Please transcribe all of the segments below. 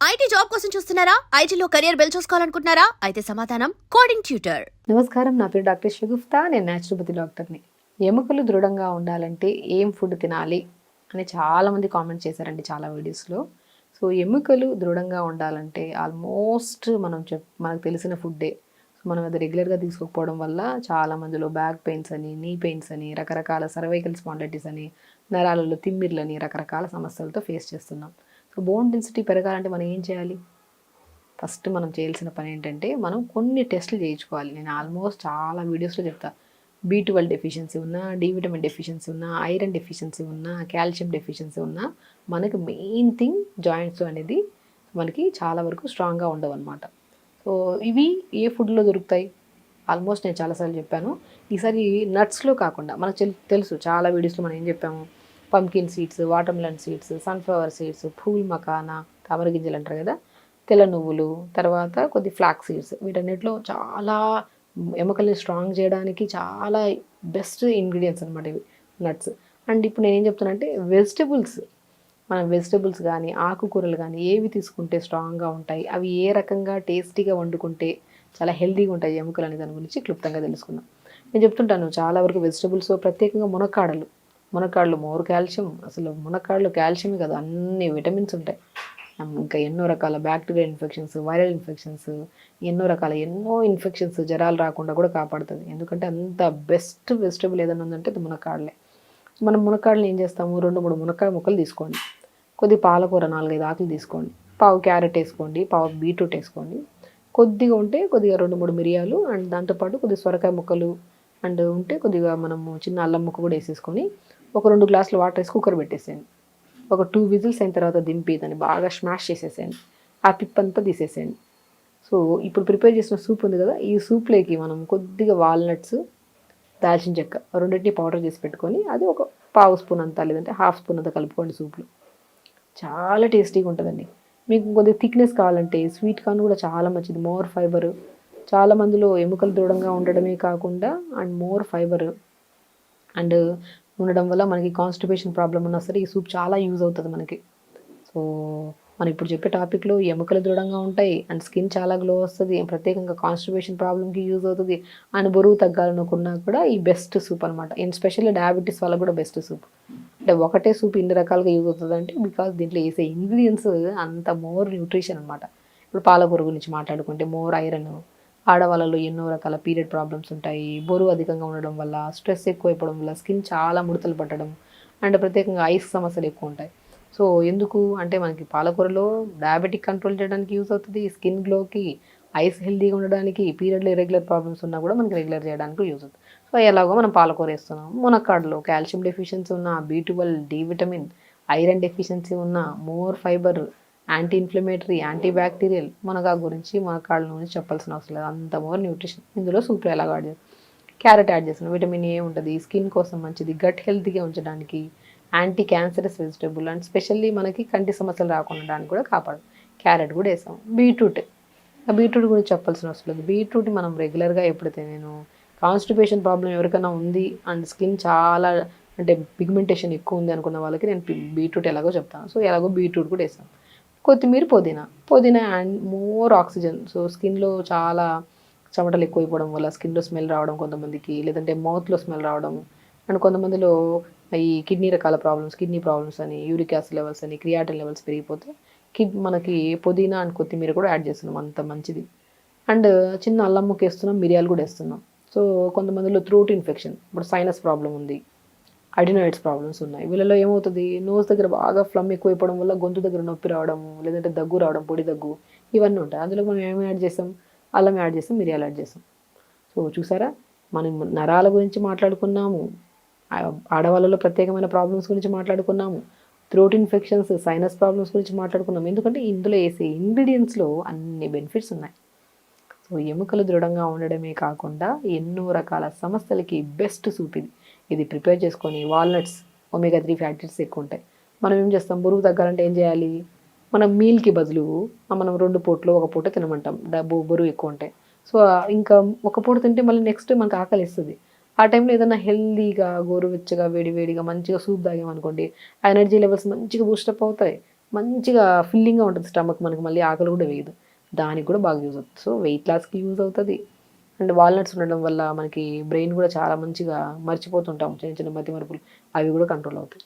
IT job కోసం చూస్తున్నారా? ఐటీలో కెరియర్ బిల్డ్ చూసుకోవాలనుకుంటున్నారా? అయితే సమాధానం కోడింగ్ ట్యూటర్. నమస్కారం నా పేరు డాక్టర్ షగుఫ్తా నేను న్యాచురోపతి డాక్టర్ని. ఎముకలు దృఢంగా ఉండాలంటే ఏం ఫుడ్ తినాలి అని చాలామంది కామెంట్ చేశారండి చాలా వీడియోస్లో సో ఎముకలు దృఢంగా ఉండాలంటే ఆల్మోస్ట్ మనం చెప్ మనకు తెలిసిన ఫుడ్డే సో మనం అది రెగ్యులర్గా తీసుకోకపోవడం వల్ల చాలా మందిలో బ్యాక్ పెయిన్స్ అని నీ పెయిన్స్ అని రకరకాల సర్వైకల్ స్పాండైటిస్ అని నరాలలో తిమ్మిర్లని రకరకాల సమస్యలతో ఫేస్ చేస్తున్నాం. సో బోన్ డెన్సిటీ పెరగాలంటే మనం ఏం చేయాలి? ఫస్ట్ మనం చేయాల్సిన పని ఏంటంటే మనం కొన్ని టెస్టులు చేయించుకోవాలి. నేను ఆల్మోస్ట్ చాలా వీడియోస్లో చెప్తా. బీ ట్వెల్వ్ డెఫిషియన్సీ ఉన్నా డి విటమిన్ డెఫిషియన్సీ ఉన్నా ఐరన్ డెఫిషియన్సీ ఉన్నా కాల్షియం డెఫిషియన్సీ ఉన్నా మనకి మెయిన్ థింగ్ జాయింట్స్ అనేది మనకి చాలా వరకు స్ట్రాంగ్గా ఉండవు అనమాట సో ఇవి ఏ ఫుడ్లో దొరుకుతాయి? ఆల్మోస్ట్ నేను చాలాసార్లు చెప్పాను. ఈసారి నట్స్లో కాకుండా మనకు తెలుసు చాలా వీడియోస్లో మనం ఏం చెప్పాము? Pumpkin seeds watermelon seeds sunflower seeds phool makhana తామర గింజలు అంటారు కదా? తెల్ల నువ్వులు తర్వాత కొద్ది ఫ్లాక్ సీడ్స్ వీటన్నిటిలో చాలా ఎముకల్ని స్ట్రాంగ్ చేయడానికి చాలా బెస్ట్ ఇంగ్రీడియంట్స్ అనమాట ఇవి నట్స్ అండ్ ఇప్పుడు నేను ఏం చెప్తానంటే వెజిటబుల్స్ మనం వెజిటబుల్స్ కానీ ఆకుకూరలు కానీ ఏవి తీసుకుంటే స్ట్రాంగ్గా ఉంటాయి అవి ఏ రకంగా టేస్టీగా వండుకుంటే చాలా హెల్తీగా ఉంటాయి ఎముకలు అనే దాని గురించి క్లుప్తంగా తెలుసుకుందాం. నేను చెప్తుంటాను చాలా వరకు వెజిటబుల్స్ ప్రత్యేకంగా మునక్కాడలు మునక్కాళ్ళు మోర్ కాల్షియం. అసలు మునక్కాళ్ళు కాల్షియమే కదా అన్ని విటమిన్స్ ఉంటాయి. ఇంకా ఎన్నో రకాల బ్యాక్టీరియల్ ఇన్ఫెక్షన్స్ వైరల్ ఇన్ఫెక్షన్స్ ఎన్నో రకాల ఎన్నో ఇన్ఫెక్షన్స్ జ్వరాలు రాకుండా కూడా కాపాడుతుంది. ఎందుకంటే అంత బెస్ట్ వెజిటబుల్ ఏదైనా ఉందంటే అది మునక్కాడలే మనం మునక్కాడలు ఏం చేస్తాము? రెండు మూడు మునక్కాయ ముక్కలు తీసుకోండి. కొద్ది పాలకూర నాలుగైదు ఆకులు తీసుకోండి. పావు క్యారెట్ వేసుకోండి పావు బీట్రూట్ వేసుకోండి. కొద్దిగా ఉంటే కొద్దిగా రెండు మూడు మిరియాలు అండ్ దాంతోపాటు కొద్దిగా సొరకాయ ముక్కలు అండ్ ఉంటే కొద్దిగా మనము చిన్న అల్లం ముక్క కూడా వేసేసుకొని ఒక రెండు గ్లాసులు వాటర్ వేసి కుక్కర్ పెట్టేసేయండి. ఒక టూ విజిల్స్ అయిన తర్వాత దింపి దాన్ని బాగా స్మాష్ చేసేసేయండి. ఆ పిప్పంతా తీసేసేయండి. సో ఇప్పుడు ప్రిపేర్ చేసిన సూప్ ఉంది కదా ఈ సూప్లోకి మనం కొద్దిగా వాల్నట్స్ దాల్చిన చెక్క రెండింటిని పౌడర్ చేసి పెట్టుకొని అది ఒక పావు స్పూన్ అంతా లేదంటే హాఫ్ స్పూన్ అంతా కలుపుకోండి సూప్లో. చాలా టేస్టీగా ఉంటుందండి. మీకు కొద్దిగా థిక్నెస్ కావాలంటే స్వీట్ కార్న్ కూడా చాలా మంచిది. More fibre. చాలా మందిలో ఎముకలు దృఢంగా ఉండడమే కాకుండా అండ్ మోర్ ఫైబర్. అండ్ ఉండడం వల్ల మనకి కాన్స్టిపేషన్ ప్రాబ్లం ఉన్నా సరే ఈ సూప్ చాలా యూజ్ అవుతుంది మనకి. సో మనం ఇప్పుడు చెప్పే టాపిక్లో ఎముకలు దృఢంగా ఉంటాయి అండ్ స్కిన్ చాలా గ్లో వస్తుంది ప్రత్యేకంగా కాన్స్టిపేషన్ ప్రాబ్లమ్కి యూజ్ అవుతుంది అండ్ బరువు తగ్గాలనుకున్నా కూడా ఈ బెస్ట్ సూప్ అనమాట అండ్ స్పెషల్లీ డయాబెటీస్ వల్ల కూడా బెస్ట్ సూప్ అంటే ఒకటే సూప్ ఇన్ని రకాలుగా యూజ్ అవుతుంది అంటే బికాస్ దీంట్లో వేసే ఇంగ్రీడియంట్స్ అంత మోర్ న్యూట్రిషన్ అనమాట ఇప్పుడు పాలకూర గురించి మాట్లాడుకుంటే మోర్ ఐరన్ ఆడవాళ్ళలో ఎన్నో రకాల పీరియడ్ ప్రాబ్లమ్స్ ఉంటాయి. బరువు అధికంగా ఉండడం వల్ల స్ట్రెస్ ఎక్కువైపోవడం వల్ల స్కిన్ చాలా ముడతలు పట్టడం అండ్ ప్రత్యేకంగా ఐస్ సమస్యలు ఎక్కువ ఉంటాయి. సో ఎందుకు? అంటే మనకి పాలకూరలో డయాబెటిక్ కంట్రోల్ చేయడానికి యూస్ అవుతుంది. స్కిన్ గ్లోకి ఐస్ హెల్తీగా ఉండడానికి పీరియడ్లో ఇరెగ్యులర్ ప్రాబ్లమ్స్ ఉన్నా కూడా మనకి రెగ్యులర్ చేయడానికి యూజ్ అవుతుంది. సో ఎలాగో మనం పాలకూర వేస్తున్నాం. మునక్కాడలో కాల్షియం డెఫిషియన్సీ ఉన్న B twelve D vitamin iron deficiency ఉన్న more fibre anti inflammatory anti bacterial మునగాకు గురించి మునక్కాడల నుంచి చెప్పాల్సిన అవసరం లేదు. అంత మోర్ న్యూట్రిషన్ ఇందులో సూప్లో ఎలాగో యాడ్ చేస్తాం. క్యారెట్ యాడ్ చేస్తున్నాం విటమిన్ ఏ ఉంటుంది. స్కిన్ కోసం మంచిది. గట్ హెల్తీగా ఉంచడానికి anti cancerous vegetable and specially మనకి కంటి సమస్యలు రాకుండా కూడా కాపాడు. క్యారెట్ కూడా వేసాం బీట్రూట్ బీట్రూట్ గురించి చెప్పాల్సిన అవసరం లేదు. బీట్రూట్ మనం రెగ్యులర్గా ఎప్పుడైతే నేను కాన్స్టిపేషన్ ప్రాబ్లం ఎవరికైనా ఉంది అండ్ స్కిన్ చాలా అంటే పిగ్మెంటేషన్ ఎక్కువ ఉంది అనుకున్న వాళ్ళకి నేను బీట్రూట్ ఎలాగో చెప్తాను. సో ఎలాగో బీట్రూట్ కూడా వేసాను కొత్తిమీర పుదీనా. పుదీనా అండ్ మోర్ ఆక్సిజన్ సో స్కిన్లో చాలా చెమటలు ఎక్కువైపోవడం వల్ల స్కిన్లో స్మెల్ రావడం కొంతమందికి లేదంటే మౌత్లో స్మెల్ రావడం. అండ్ కొంతమందిలో ఈ కిడ్నీ రకాల ప్రాబ్లమ్స్ కిడ్నీ ప్రాబ్లమ్స్ అని యూరిక్ యాసిడ్ లెవెల్స్ అని క్రియాటిన్ లెవెల్స్ పెరిగిపోతే కిడ్ మనకి పుదీనా అండ్ కొత్తిమీర కూడా యాడ్ చేస్తున్నాం. అంత మంచిది. అండ్ చిన్న అల్లం ముక్క వేస్తున్నాం మిరియాలు కూడా వేస్తున్నాం. సో కొంతమందిలో త్రూట్ ఇన్ఫెక్షన్ ఇప్పుడు సైనస్ ప్రాబ్లం ఉంది. అడినాయిడ్స్ ప్రాబ్లమ్స్ ఉన్నాయి. వీళ్ళలో ఏమవుతుంది? నోస్ దగ్గర బాగా ఫ్లమ్ ఎక్కువైపోవడం వల్ల గొంతు దగ్గర నొప్పి రావడం లేదంటే దగ్గు రావడం పొడి దగ్గు ఇవన్నీ ఉంటాయి. అందులో మనం ఏమి యాడ్ చేస్తాం? అల్లం యాడ్ చేస్తాం మిరియాలు యాడ్ చేస్తాం. సో చూసారా? మనం నరాల గురించి మాట్లాడుకున్నాము. ఆడవాళ్ళలో ప్రత్యేకమైన ప్రాబ్లమ్స్ గురించి మాట్లాడుకున్నాము. థ్రోట్ ఇన్ఫెక్షన్స్ సైనస్ ప్రాబ్లమ్స్ గురించి మాట్లాడుకున్నాం ఎందుకంటే ఇందులో వేసే ఇంగ్రీడియంట్స్లో అన్ని బెనిఫిట్స్ ఉన్నాయి. సో ఎముకలు దృఢంగా ఉండడమే కాకుండా ఎన్నో రకాల సమస్యలకి బెస్ట్ సూప్ ఇది. ఇది ప్రిపేర్ చేసుకొని వాల్నట్స్ ఒమేగా త్రీ ఫ్యాక్టరీస్ ఎక్కువ ఉంటాయి మనం ఏం చేస్తాం? బరువు తగ్గాలంటే ఏం చేయాలి? మనం మీల్కి బదులు మనం రెండు పూటలు ఒక పూట తినమంటాం. డబ్బు బరువు ఎక్కువ ఉంటాయి సో ఇంకా ఒక పూట తింటే మళ్ళీ నెక్స్ట్ మనకు ఆకలి ఇస్తుంది ఆ టైంలో ఏదైనా హెల్దీగా గోరువెచ్చగా వేడివేడిగా మంచిగా సూప్ తాగామనుకోండి ఆ ఎనర్జీ లెవెల్స్ మంచిగా బూస్టప్ అవుతాయి. మంచిగా ఫిల్లింగ్గా ఉంటుంది స్టమక్ మనకి మళ్ళీ ఆకలి కూడా వేయదు. దానికి కూడా బాగా యూజ్ అవుతుంది. సో వెయిట్ లాస్కి యూజ్ అవుతుంది. అండ్ వాల్నట్స్ ఉండడం వల్ల మనకి బ్రెయిన్ కూడా చాలా మంచిగా మర్చిపోతుంటాం చిన్న చిన్న మతి మరుపులు అవి కూడా కంట్రోల్ అవుతాయి.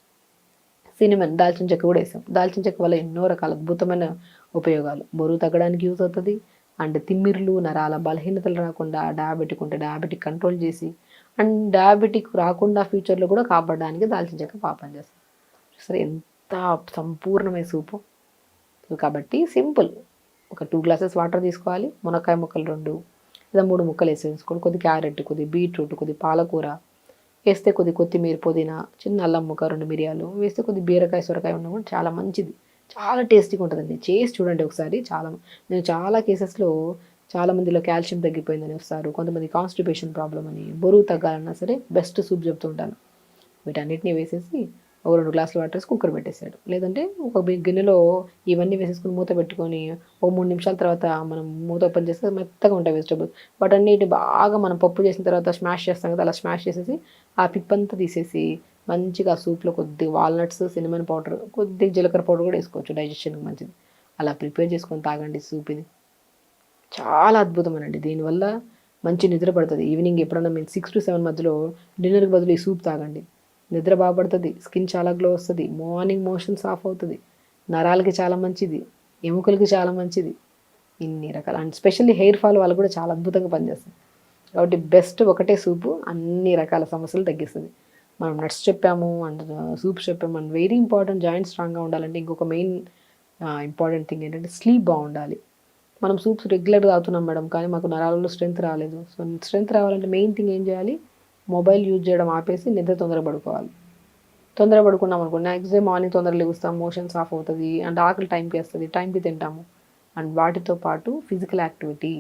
సినిమన్ దాల్చిన చెక్క కూడా వేసాం. దాల్చిన చెక్క వల్ల ఎన్నో రకాల అద్భుతమైన ఉపయోగాలు. బరువు తగ్గడానికి యూజ్ అవుతుంది అండ్ తిమ్మిర్లు నరాల బలహీనతలు రాకుండా డయాబెటిక్ ఉంటే డయాబెటిక్ కంట్రోల్ చేసి అండ్ డయాబెటిక్ రాకుండా ఫ్యూచర్లో కూడా కాపాడడానికి దాల్చిన చెక్క పాపం చేస్తాం. సరే ఎంత సంపూర్ణమైన సూపు. కాబట్టి సింపుల్. ఒక టూ గ్లాసెస్ వాటర్ తీసుకోవాలి. మునక్కాయ ముక్కలు రెండు లేదా మూడు ముక్కలు వేసి వేసుకోండి. కొద్ది క్యారెట్ కొద్ది బీట్రూట్ కొద్ది పాలకూర. వేస్తే కొద్ది కొత్తిమీర పుదీనా చిన్న అల్లం ముక్క రెండు మిరియాలు. వేస్తే కొద్ది బీరకాయ సొరకాయ ఉన్నా కూడా చాలా మంచిది. చాలా టేస్టీగా ఉంటుందండి. చేసి చూడండి ఒకసారి. చాలా నేను చాలా కేసెస్లో చాలా మందిలో కాల్షియం తగ్గిపోయిందని వస్తారు. కొంతమంది కాన్స్టిపేషన్ ప్రాబ్లం అని బరువు తగ్గాలన్నా సరే బెస్ట్ సూప్ చెప్తుంటాను వీటన్నిటిని వేసేసి ఒక రెండు గ్లాసులు వాటర్ వేసి కుక్కర్ పెట్టేశాడు. లేదంటే ఒక గిన్నెలో ఇవన్నీ వేసేసుకుని మూత పెట్టుకొని ఒక మూడు నిమిషాల తర్వాత మనం మూత ఓపెన్ చేస్తే మెత్తగా ఉంటాయి వెజిటబుల్స్. వాటన్నిటి బాగా మనం పప్పు చేసిన తర్వాత స్మాష్ చేస్తాం కదా అలా స్మాష్ చేసేసి ఆ పిప్పంతా తీసేసి మంచిగా సూప్లో కొద్దిగా వాల్నట్స్ సినిమన్ పౌడర్ కొద్దిగా జీలకర్ర పౌడర్ కూడా వేసుకోవచ్చు. డైజెషన్కి మంచిది. అలా ప్రిపేర్ చేసుకొని తాగండి సూప్ ఇది. చాలా అద్భుతమేనండి. దీనివల్ల మంచి నిద్ర పడుతుంది. ఈవినింగ్ ఎప్పుడన్నా మేము సిక్స్ టు సెవెన్ మధ్యలో డిన్నర్కి బదులు ఈ సూప్ తాగండి. నిద్ర బాగుపడుతుంది స్కిన్ చాలా గ్లో వస్తుంది మార్నింగ్ మోషన్స్ ఆఫ్ అవుతుంది. నరాలకి చాలా మంచిది ఎముకలకి చాలా మంచిది. ఇన్ని రకాల అండ్ స్పెషల్లీ హెయిర్ ఫాల్ వాళ్ళు కూడా చాలా అద్భుతంగా పనిచేస్తుంది. కాబట్టి బెస్ట్ ఒకటే సూపు అన్ని రకాల సమస్యలు తగ్గిస్తుంది. మనం నట్స్ చెప్పాము అండ్ సూప్స్ చెప్పాము అండ్ వెరీ ఇంపార్టెంట్ జాయింట్ స్ట్రాంగ్గా ఉండాలంటే ఇంకొక మెయిన్ ఇంపార్టెంట్ థింగ్ ఏంటంటే స్లీప్ బాగుండాలి. మనం సూప్స్ రెగ్యులర్గా తాగుతున్నాం మేడం కానీ మాకు నరాలలో స్ట్రెంత్ రాలేదు. సో స్ట్రెంత్ రావాలంటే మెయిన్ థింగ్ ఏం చేయాలి? మొబైల్ యూజ్ చేయడం ఆపేసి నిద్ర తొందర పడుకోవాలి. తొందర పడుకున్నాం అనుకో నెక్స్ట్ డే మార్నింగ్ తొందరగా లేస్తాం మోషన్స్ ఆఫ్ అవుతుంది అండ్ ఆకలి టైంకి వస్తుంది టైంకి తింటాము. అండ్ వాటితో పాటు ఫిజికల్ యాక్టివిటీ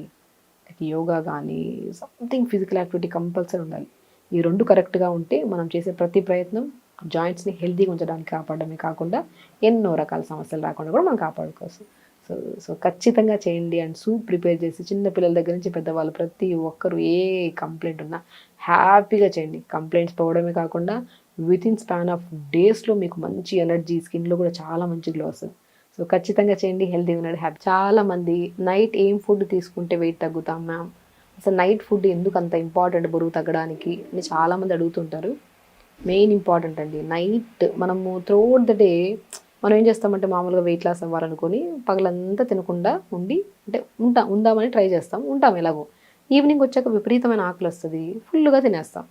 లైక్ యోగా కానీ సంథింగ్ ఫిజికల్ యాక్టివిటీ కంపల్సరీ ఉండాలి. ఈ రెండు కరెక్ట్గా ఉంటే మనం చేసే ప్రతి ప్రయత్నం జాయింట్స్ని హెల్తీగా ఉంచడానికి కాపాడమే కాకుండా ఎన్నో రకాల సమస్యలు రాకుండా కూడా మనం కాపాడుకోవచ్చు. సో సో ఖచ్చితంగా చేయండి అండ్ సూప్ ప్రిపేర్ చేసి చిన్న పిల్లల దగ్గర నుంచి పెద్దవాళ్ళు ప్రతి ఒక్కరు ఏ కంప్లైంట్ ఉన్నా హ్యాపీగా చేయండి. కంప్లైంట్స్ పోవడమే కాకుండా విత్ ఇన్ స్పాన్ ఆఫ్ డేస్లో మీకు మంచి ఎనర్జీ స్కిన్లో కూడా చాలా మంచి గ్లో వస్తుంది. సో ఖచ్చితంగా చేయండి. హెల్తీ ఉన్నాడు హ్యాపీ. చాలా మంది నైట్ ఏం ఫుడ్ తీసుకుంటే వెయిట్ తగ్గుతాం మ్యామ్. అసలు నైట్ ఫుడ్ ఎందుకు అంత ఇంపార్టెంట్ బరువు తగ్గడానికి అని చాలామంది అడుగుతుంటారు. మెయిన్ ఇంపార్టెంట్ అండి. నైట్ మనము త్రూఅవుట్ ద డే మనం ఏం చేస్తామంటే మామూలుగా వెయిట్ లాస్ అవ్వాలనుకొని పగలంతా తినకుండా ఉండి అంటే ఉంటా ఉందామని ట్రై చేస్తాం. ఉంటాం ఎలాగో. ఈవినింగ్ వచ్చాక విపరీతమైన ఆకలి వస్తుంది. ఫుల్గా తినేస్తాం.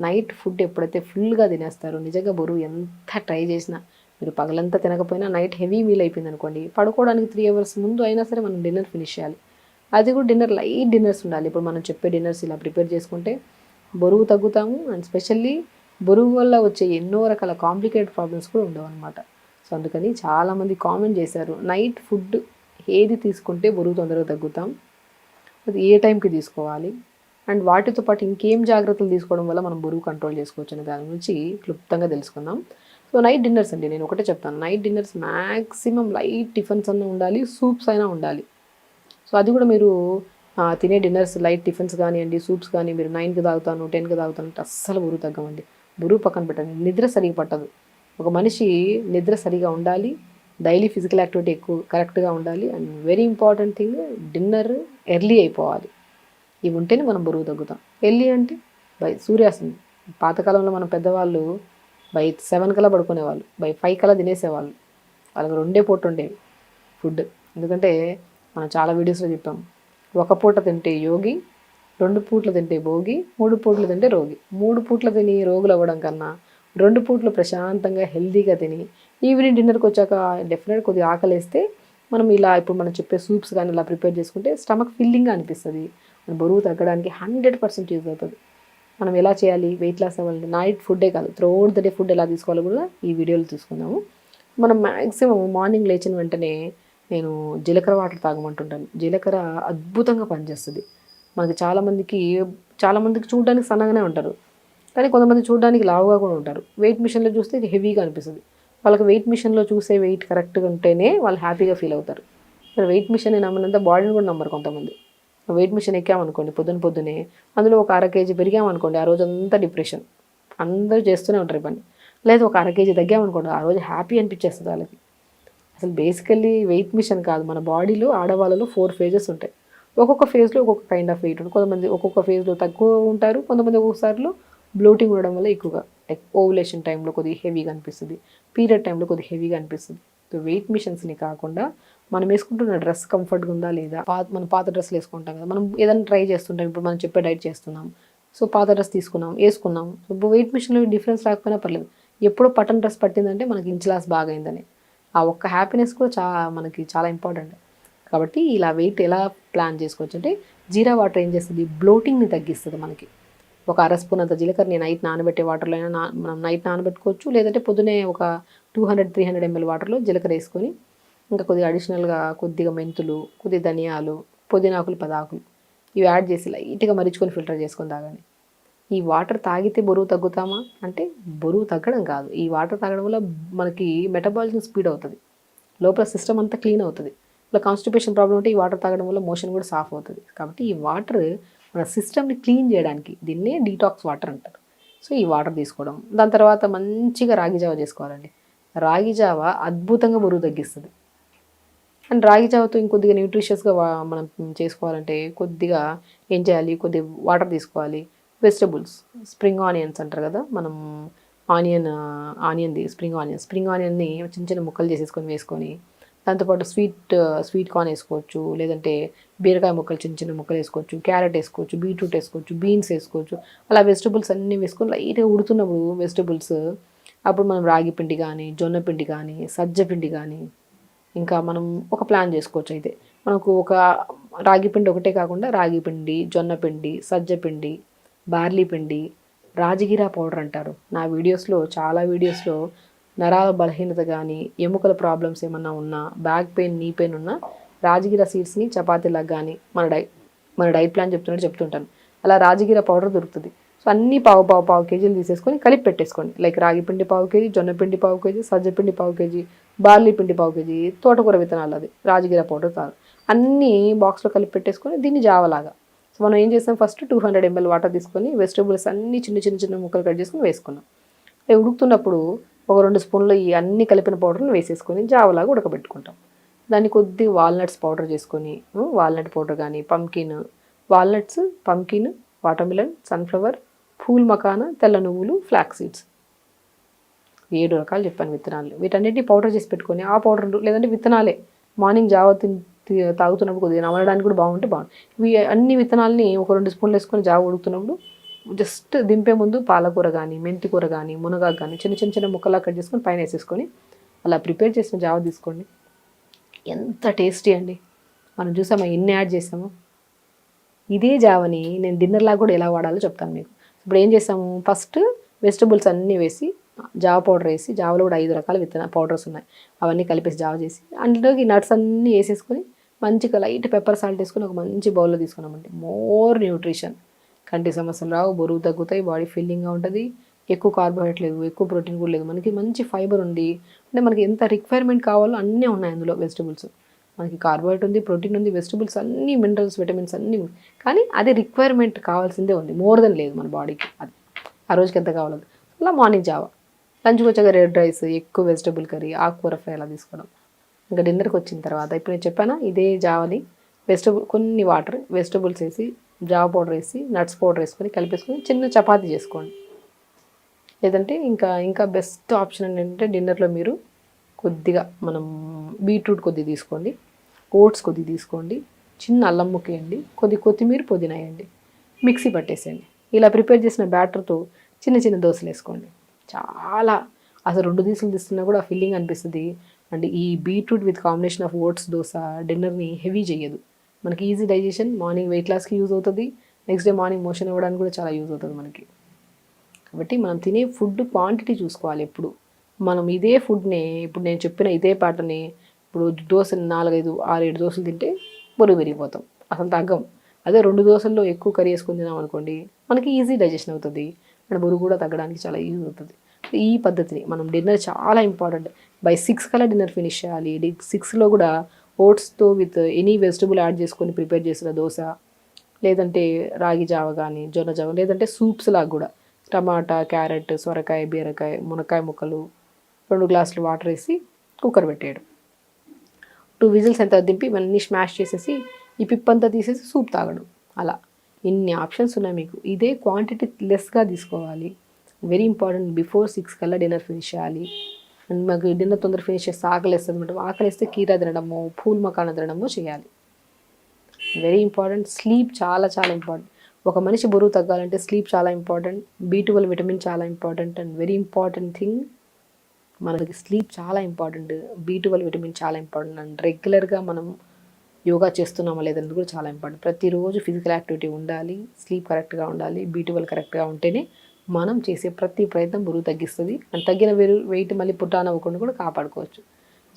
నైట్ ఫుడ్ ఎప్పుడైతే ఫుల్గా తినేస్తారో నిజంగా బరువు ఎంత ట్రై చేసినా మీరు పగలంతా తినకపోయినా నైట్ హెవీ మీల్ అయిపోయింది అనుకోండి పడుకోవడానికి త్రీ అవర్స్ ముందు అయినా సరే మనం డిన్నర్ ఫినిష్ చేయాలి. అది కూడా డిన్నర్ లైట్ డిన్నర్స్ ఉండాలి. ఇప్పుడు మనం చెప్పే డిన్నర్స్ ఇలా ప్రిపేర్ చేసుకుంటే బరువు తగ్గుతాము. అండ్ స్పెషల్లీ బరువు వల్ల వచ్చే ఎన్నో రకాల కాంప్లికేటెడ్ ప్రాబ్లమ్స్ కూడా ఉండవు అనమాట సో అందుకని చాలామంది కామెంట్ చేశారు నైట్ ఫుడ్ ఏది తీసుకుంటే బరువు తొందరగా తగ్గుతాం? అది ఏ టైంకి తీసుకోవాలి? అండ్ వాటితో పాటు ఇంకేం జాగ్రత్తలు తీసుకోవడం వల్ల మనం బరువు కంట్రోల్ చేసుకోవచ్చు అనే దాని గురించి క్లుప్తంగా తెలుసుకుందాం. సో నైట్ డిన్నర్స్ అండి నేను ఒకటే చెప్తాను. Night dinners maximum light tiffins అన్న ఉండాలి సూప్స్ అయినా ఉండాలి. సో అది కూడా మీరు తినే డిన్నర్స్ లైట్ టిఫిన్స్ కానివ్వండి సూప్స్ కానీ మీరు నైన్కి తాగుతాను టెన్కి తాగుతాను అంటే అస్సలు బరువు తగ్గమండి బరువు పక్కన పెట్టండి నిద్ర సరిగా పట్టదు. ఒక మనిషి నిద్ర సరిగా ఉండాలి డైలీ ఫిజికల్ యాక్టివిటీ ఎక్కువ కరెక్ట్గా ఉండాలి and very important thing dinner early అయిపోవాలి. ఇవి ఉంటేనే మనం బరువు తగ్గుతాం. ఎర్లీ అంటే బై సూర్యాసనం పాతకాలంలో మన పెద్దవాళ్ళు బై సెవెన్ కల్లా పడుకునేవాళ్ళు బై ఫైవ్ కల్లా తినేసేవాళ్ళు. వాళ్ళకి రెండే పూట ఉండేవి ఫుడ్. ఎందుకంటే మనం చాలా వీడియోస్లో చెప్పాం ఒక పూట తింటే యోగి రెండు పూట్లు తింటే భోగి మూడు పూట్లు తింటే రోగి. మూడు పూట్ల తిని రోగులు అవ్వడం కన్నా రెండు పూట్లు ప్రశాంతంగా హెల్తీగా తిని ఈవినింగ్ డిన్నర్కి వచ్చాక డెఫినెట్ కొద్దిగా ఆకలేస్తే మనం ఇలా ఇప్పుడు మనం చెప్పే సూప్స్ కానీ ఇలా ప్రిపేర్ చేసుకుంటే స్టమక్ ఫిల్లింగ్గా అనిపిస్తుంది. మన బరువు తగ్గడానికి హండ్రెడ్ పర్సెంట్ యూజ్ అవుతుంది. మనం ఎలా చేయాలి? వెయిట్ లాస్ అవ్వాలంటే నైట్ ఫుడ్డే కాదు త్రోడ్ ద డే ఫుడ్ ఎలా తీసుకోవాలో కూడా ఈ వీడియోలో తీసుకుందాము మనం మ్యాక్సిమం మార్నింగ్ లేచిన వెంటనే నేను జీలకర్ర వాటర్ తాగమంటుంటాను. జీలకర్ర అద్భుతంగా పనిచేస్తుంది. మనకి చాలామందికి చాలామందికి చూడడానికి సన్నగానే ఉంటారు. కానీ కొంతమంది చూడడానికి లావుగా కూడా ఉంటారు. వెయిట్ మిషన్లో చూస్తే ఇది హెవీగా అనిపిస్తుంది. వాళ్ళకి వెయిట్ మిషన్లో చూసే వెయిట్ కరెక్ట్గా ఉంటేనే వాళ్ళు హ్యాపీగా ఫీల్ అవుతారు. మరి వెయిట్ మిషన్ నమ్మినంత బాడీని కూడా నమ్మరు కొంతమంది. వెయిట్ మిషన్ ఎక్కామనుకోండి పొద్దున పొద్దునే అందులో ఒక అర కేజీ పెరిగామనుకోండి ఆ రోజు అంతా డిప్రెషన్. అందరూ చేస్తూనే ఉంటారు పని. లేదా ఒక అర కేజీ తగ్గామనుకోండి ఆ రోజు హ్యాపీ అనిపించేస్తుంది వాళ్ళకి. అసలు బేసికల్లీ వెయిట్ మిషన్ కాదు. మన బాడీలో ఆడవాళ్ళలో ఫోర్ ఫేజెస్ ఉంటాయి. ఒక్కొక్క ఫేజ్లో ఒక్కొక్క కైండ్ ఆఫ్ వెయిట్ ఉంటుంది. కొంతమంది ఒక్కొక్క ఫేజ్లో తక్కువ ఉంటారు కొంతమంది ఒక్కొక్కసారిలో బ్లోటింగ్ ఉండడం వల్ల ఎక్కువగా లైక్ ఓవులేషన్ టైంలో కొద్దిగా హెవీగా అనిపిస్తుంది. పీరియడ్ టైంలో కొద్దిగా హెవీగా అనిపిస్తుంది. సో వెయిట్ మిషన్స్ని కాకుండా మనం వేసుకుంటున్న డ్రెస్ కంఫర్ట్గా ఉందా లేదా? పాత మనం పాత డ్రెస్లు వేసుకుంటాం కదా మనం ఏదైనా ట్రై చేస్తుంటాం. ఇప్పుడు మనం చెప్పే డైట్ చేస్తున్నాం. సో పాత డ్రెస్ తీసుకున్నాం వేసుకున్నాం. సో వెయిట్ మిషన్లో డిఫరెన్స్ రాకపోయినా పర్లేదు. ఎప్పుడో పట్టన్ డ్రెస్ పట్టిందంటే మనకి ఇంచ్లాస్ బాగా అయిందని ఆ ఒక్క హ్యాపీనెస్ కూడా చా మనకి చాలా ఇంపార్టెంట్ కాబట్టి ఇలా వెయిట్ ఎలా ప్లాన్ చేసుకోవచ్చు అంటే జీరా వాటర్ ఏం చేస్తుంది? బ్లోటింగ్ని తగ్గిస్తుంది మనకి. ఒక అర స్పూన్ అంత నేను నైట్ నానబెట్టే వాటర్లో అయినా నా మనం నైట్ నానబెట్టుకోవచ్చు. లేదంటే పొద్దునే ఒక two hundred three hundred ML వాటర్లో జీలకర్ర వేసుకొని ఇంకా కొద్దిగా అడిషనల్గా కొద్దిగా మెంతులు కొద్దిగా ధనియాలు పుదీనాకులు పదాకులు ఇవి యాడ్ చేసి లైట్గా మరిచుకొని ఫిల్టర్ చేసుకొని తాగండి. ఈ వాటర్ తాగితే బరువు తగ్గుతామా? అంటే బరువు తగ్గడం కాదు. ఈ వాటర్ తాగడం వల్ల మనకి మెటబాలిజం స్పీడ్ అవుతుంది. లోపల సిస్టమ్ అంతా క్లీన్ అవుతుంది. ఇలా కాన్స్టిపేషన్ ప్రాబ్లం ఉంటే ఈ వాటర్ తాగడం వల్ల మోషన్ కూడా సాఫ్ అవుతుంది. కాబట్టి ఈ వాటర్ మన సిస్టమ్ని క్లీన్ చేయడానికి దీన్నే డీటాక్స్ వాటర్ అంటారు. సో ఈ వాటర్ తీసుకోవడం. దాని తర్వాత మంచిగా రాగి జావ చేసుకోవాలండి. రాగి జావ అద్భుతంగా బరువు తగ్గిస్తుంది. అండ్ రాగి జావతో ఇంకొద్దిగా న్యూట్రిషియస్గా మనం చేసుకోవాలంటే కొద్దిగా ఏం చేయాలి? కొద్దిగా వాటర్ తీసుకోవాలి. వెజిటబుల్స్ స్ప్రింగ్ ఆనియన్స్ అంటారు కదా మనం ఆనియన్ ఆనియన్ది స్ప్రింగ్ ఆనియన్ స్ప్రింగ్ ఆనియన్ని చిన్న చిన్న ముక్కలు చేసేసుకొని వేసుకొని దాంతోపాటు స్వీట్ స్వీట్ కార్న్ వేసుకోవచ్చు లేదంటే బీరకాయ ముక్కలు చిన్న చిన్న ముక్కలు వేసుకోవచ్చు క్యారెట్ వేసుకోవచ్చు బీట్రూట్ వేసుకోవచ్చు బీన్స్ వేసుకోవచ్చు. అలా వెజిటబుల్స్ అన్నీ వేసుకొని లైట్గా ఉడుతున్నప్పుడు వెజిటబుల్స్ అప్పుడు మనం రాగి పిండి కానీ జొన్న పిండి కానీ సజ్జ పిండి కానీ ఇంకా మనం ఒక ప్లాన్ చేసుకోవచ్చు అయితే. మనకు ఒక రాగి పిండి ఒకటే కాకుండా రాగి పిండి జొన్న పిండి సజ్జ పిండి బార్లీ పిండి రాజగిరా పౌడర్ అంటారు. నా వీడియోస్లో చాలా వీడియోస్లో నరాల బలహీనత కానీ ఎముకల ప్రాబ్లమ్స్ ఏమన్నా ఉన్నా బ్యాక్ పెయిన్ నీ పెయిన్ ఉన్నా రాజగిరా సీడ్స్ని చపాతీలాగా కానీ మన డై మన డైట్ ప్లాన్ చెప్తున్నట్టు చెప్తుంటాను. అలా రాజగిరా పౌడర్ దొరుకుతుంది. సో అన్ని పావు పావు పావు కేజీలు తీసేసుకొని కలిపి పెట్టేసుకోండి. లైక్ రాగి పిండి పావు కేజీ జొన్న పిండి పావు కేజీ సజ్జ పిండి పావు కేజీ బార్లీ పిండి పావు కేజీ తోటకూర విత్తనాలు అది. రాజగిరా పౌడర్ తాగు అన్నీ బాక్స్లో కలిపి పెట్టేసుకొని దీన్ని జావలాగా. సో మనం ఏం చేస్తాం? First two hundred ML water తీసుకొని వెజిటబుల్స్ అన్ని చిన్న చిన్న చిన్న ముక్కలు కట్ చేసుకొని వేసుకున్నాం. అవి ఉడుకుతున్నప్పుడు ఒక రెండు స్పూన్లు ఈ అన్ని కలిపిన పౌడర్ని వేసేసుకొని జావలాగా ఉడకబెట్టుకుంటాం. దాన్ని కొద్ది వాల్నట్స్ పౌడర్ చేసుకొని వాల్నట్ పౌడర్ కానీ pumpkin walnuts pumpkin watermelon sunflower phool makhana తెల్ల నువ్వులు ఫ్లాక్ సీడ్స్. ఏడు రకాలు చెప్పాను విత్తనాలు. వీటన్నిటిని పౌడర్ చేసి పెట్టుకొని ఆ పౌడర్ లేదంటే విత్తనాలే. మార్నింగ్ జావ తి- తాగుతున్నప్పుడు కొద్దిగా నమలడానికి కూడా బాగుంటే బాగుంటుంది ఇవి అన్ని విత్తనాలని ఒక రెండు స్పూన్లు వేసుకొని జావ ఉడుకుతున్నప్పుడు జస్ట్ దింపే ముందు పాలకూర కానీ మెంతి కూర కానీ మునగాకు కానీ చిన్న చిన్న చిన్న ముక్కలా కట్ చేసుకొని పైన వేసేసుకొని అలా ప్రిపేర్ చేసిన జావ తీసుకోండి. ఎంత టేస్టీ అండి. మనం చూసామా ఎన్ని యాడ్ చేసాము. ఇదే జావని నేను డిన్నర్లా కూడా ఎలా వాడాలో చెప్తాను మీకు. ఇప్పుడు ఏం చేసాము ఫస్ట్ వెజిటబుల్స్ అన్నీ వేసి జావ పౌడర్ వేసి జావలో కూడా ఐదు రకాల విత్తన పౌడర్స్ ఉన్నాయి. అవన్నీ కలిపేసి జావ చేసి అందులోకి నట్స్ అన్నీ వేసేసుకొని మంచిగా లైట్ పెప్పర్ సాల్ట్ వేసుకొని ఒక మంచి బౌల్లో తీసుకున్నామంటే మోర్ న్యూట్రిషన్. కంటి సమస్యలు రావు బరువు తగ్గుతాయి బాడీ ఫీలింగ్గా ఉంటుంది ఎక్కువ కార్బోహైడ్రేట్ లేదు ఎక్కువ ప్రోటీన్ కూడా లేదు మనకి మంచి ఫైబర్ ఉంది. అంటే మనకి ఎంత రిక్వైర్మెంట్ కావాలో అన్నీ ఉన్నాయి అందులో వెజిటబుల్స్ మనకి కార్బోహైడ్రేట్ ఉంది ప్రోటీన్ ఉంది వెజిటబుల్స్ అన్ని మినరల్స్ విటమిన్స్ అన్నీ ఉన్నాయి. కానీ అది రిక్వైర్మెంట్ కావాల్సిందే ఉంది. మోర్ దెన్ లేదు మన బాడీకి అది ఆ రోజుకి ఎంత కావాలో. అలా మార్నింగ్ జావా. లంచ్కి వచ్చాక రెడ్ రైస్ ఎక్కువ వెజిటబుల్ కర్రీ ఆకుకూర ఫ్రై అలా తీసుకోవడం. ఇంకా డిన్నర్కి వచ్చిన తర్వాత ఇప్పుడు నేను చెప్పానా ఇదే జావని వెజిటబుల్ కొన్ని వాటర్ వెజిటబుల్స్ వేసి జావ పౌడర్ వేసి నట్స్ పౌడర్ వేసుకొని కలిపేసుకొని చిన్న చపాతీ చేసుకోండి. లేదంటే ఇంకా ఇంకా బెస్ట్ ఆప్షన్ ఏంటంటే డిన్నర్లో మీరు కొద్దిగా మనం బీట్రూట్ కొద్దిగా తీసుకోండి ఓట్స్ కొద్దిగా తీసుకోండి చిన్న అల్లం ముక్కేయండి కొద్ది కొత్తిమీర పుదీనా వేయండి మిక్సీ పట్టేసేయండి. ఇలా ప్రిపేర్ చేసిన బ్యాటర్తో చిన్న చిన్న దోశలు వేసుకోండి. చాలా అసలు రెండు దోశలు తీస్తున్నా కూడా ఫీలింగ్ అనిపిస్తుంది. అండ్ ఈ beetroot with combination of oats dosa డిన్నర్ని heavy చేయదు. మనకి ఈజీ డైజెషన్ మార్నింగ్ వెయిట్ లాస్కి యూజ్ అవుతుంది. నెక్స్ట్ డే మార్నింగ్ మోషన్ అవ్వడానికి కూడా చాలా యూజ్ అవుతుంది మనకి. కాబట్టి మనం తినే ఫుడ్ క్వాంటిటీ చూసుకోవాలి ఎప్పుడు. మనం ఇదే ఫుడ్ని ఇప్పుడు నేను చెప్పిన ఇదే పాటని ఇప్పుడు దోశలు నాలుగైదు ఆరు ఏడు దోశలు తింటే బరువు పెరిగిపోతాం. అసలు తగ్గం. అదే రెండు దోశల్లో ఎక్కువ కర్రీ వేసుకొని తినాం అనుకోండి మనకి ఈజీ డైజెషన్ అవుతుంది. అండ్ బరువు కూడా తగ్గడానికి చాలా యూజ్ అవుతుంది. ఈ పద్ధతిని మనం డిన్నర్ చాలా ఇంపార్టెంట్ బై సిక్స్ కల్లా డిన్నర్ ఫినిష్ చేయాలి. సిక్స్లో కూడా ఓట్స్తో విత్ ఎనీ వెజిటబుల్ యాడ్ చేసుకొని ప్రిపేర్ చేసిన దోశ లేదంటే రాగి జావ కానీ జొన్న జావ లేదంటే సూప్స్ లాగా కూడా. టమాటా క్యారెట్ సొరకాయ బీరకాయ మునక్కాయ ముక్కలు రెండు గ్లాసులు వాటర్ వేసి కుక్కర్ పెట్టేయడం. టూ విజిల్స్ ఎంత దింపి ఇవన్నీ స్మాష్ చేసేసి ఈ పిప్పంతా తీసేసి సూప్ తాగడం. అలా. ఇన్ని ఆప్షన్స్ ఉన్నాయి మీకు. ఇదే క్వాంటిటీ లెస్గా తీసుకోవాలి. Very important. బిఫోర్ సిక్స్ కల్లా డిన్నర్ ఫినిష్ చేయాలి. అండ్ మాకు డిన్నర్ తొందర ఫినిష్ చేస్తే ఆకలి వేస్తుంది అనమాట ఆకలి వేస్తే కీరా తినడము పూల్ మకాన తినడము చేయాలి. వెరీ ఇంపార్టెంట్ స్లీప్ చాలా చాలా ఇంపార్టెంట్ ఒక మనిషి బరువు తగ్గాలంటే స్లీప్ చాలా ఇంపార్టెంట్ బీ ట్వెల్వ్ విటమిన్ చాలా important and very important thing మనకి స్లీప్ చాలా ఇంపార్టెంట్ బీ ట్వెల్వ్ విటమిన్ చాలా ఇంపార్టెంట్ అండ్ రెగ్యులర్గా మనం యోగా చేస్తున్నామా లేదన్నది కూడా చాలా ఇంపార్టెంట్ ప్రతిరోజు ఫిజికల్ యాక్టివిటీ ఉండాలి. స్లీప్ కరెక్ట్గా ఉండాలి. బీ ట్వెల్వ్ కరెక్ట్గా ఉంటేనే మనం చేసే ప్రతి ప్రయత్నం బరువు తగ్గిస్తుంది. అండ్ తగ్గిన వెరు వెయిట్ మళ్ళీ పుట్టాన అవ్వకుండా కూడా కాపాడుకోవచ్చు.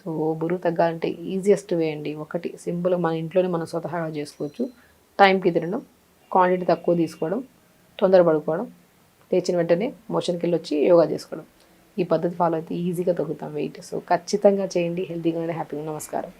సో బరువు తగ్గాలంటే ఈజియెస్ట్ వే అండి. ఒకటి సింపుల్ మన ఇంట్లోనే మనం స్వతహాగా చేసుకోవచ్చు. టైంకి తినడం క్వాంటిటీ తక్కువ తీసుకోవడం తొందర పడుకోవడం లేచిన వెంటనే మోషన్కి వెళ్ళి వచ్చి యోగా చేసుకోవడం. ఈ పద్ధతి ఫాలో అయితే ఈజీగా తగ్గుతాం వెయిట్ సో ఖచ్చితంగా చేయండి. హెల్తీగా హ్యాపీగా నమస్కారం.